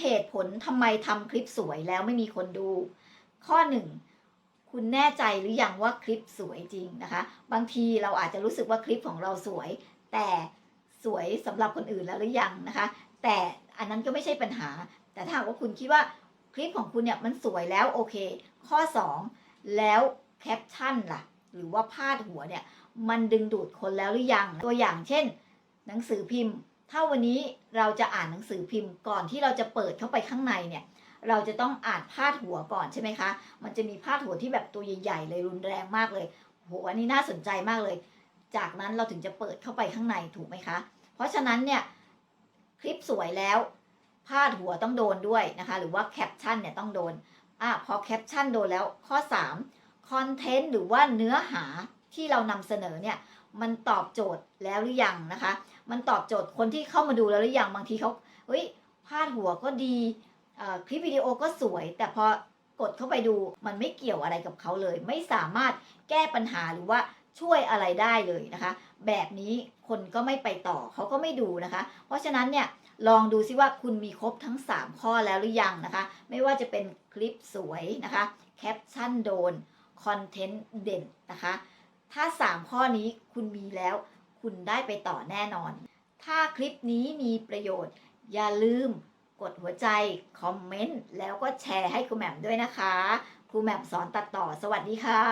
เหตุผลทำไมทำคลิปสวยแล้วไม่มีคนดู ข้อ1คุณแน่ใจหรือยังว่าคลิปสวยจริงนะคะ บางทีเราอาจจะรู้สึกว่าคลิปของเราสวย แต่สวยสำหรับคนอื่นแล้วหรือยังนะคะ แต่อันนั้นก็ไม่ใช่ปัญหา แต่ถ้าว่าคุณคิดว่าคลิปของคุณเนี่ยมันสวยแล้วโอเค ข้อ 2 แล้วแคปชั่นล่ะ หรือว่าพาดหัวเนี่ย มันดึงดูดคนแล้วหรือยัง ตัวอย่างเช่น หนังสือพิมพ์ ถ้าวันนี้เราจะอ่านหนังสือพิมพ์ก่อนที่เราจะเปิดเข้าไปข้างในเนี่ย เราจะต้องอ่านพาดหัวก่อนใช่ไหมคะ มันจะมีพาดหัวที่แบบตัวใหญ่ๆเลยรุนแรงมากเลยโหอันนี้น่าสนใจมากเลย จากนั้นเราถึงจะเปิดเข้าไปข้างในถูกไหมคะ เพราะฉะนั้นเนี่ยคลิปสวยแล้วพาดหัวต้องโดนด้วยนะคะ หรือว่าแคปชั่นเนี่ยต้องโดนอะพอแคปชั่นโดนแล้วข้อ3คอนเทนต์หรือว่าเนื้อหาที่เรานำเสนอเนี่ย มันตอบโจทย์แล้วหรือยังนะคะ มันตอบโจทย์คนที่เข้ามาดูแล้วหรือยังบางทีเขาเฮ้ยพาดหัวก็ดีคลิปวิดีโอก็สวย แต่พอกดเข้าไปดูมันไม่เกี่ยวอะไรกับเขาเลย ไม่สามารถแก้ปัญหาหรือว่าช่วยอะไรได้เลยนะคะ แบบนี้คนก็ไม่ไปต่อเขาก็ไม่ดูนะคะ เพราะฉะนั้นเนี่ยลองดูซิว่าคุณมีครบทั้ง 3 ข้อแล้วหรือยังนะคะ ไม่ว่าจะเป็นคลิปสวยนะคะ แคปชั่นโดน คอนเทนต์เด่นนะคะ ถ้า 3 ข้อนี้คุณมีแล้ว คุณได้ไปต่อแน่นอน ถ้าคลิปนี้มีประโยชน์ อย่าลืมกดหัวใจ คอมเมนต์ แล้วก็แชร์ให้ครูแหม่มด้วยนะคะ ครูแหม่มสอนตัดต่อ สวัสดีค่ะ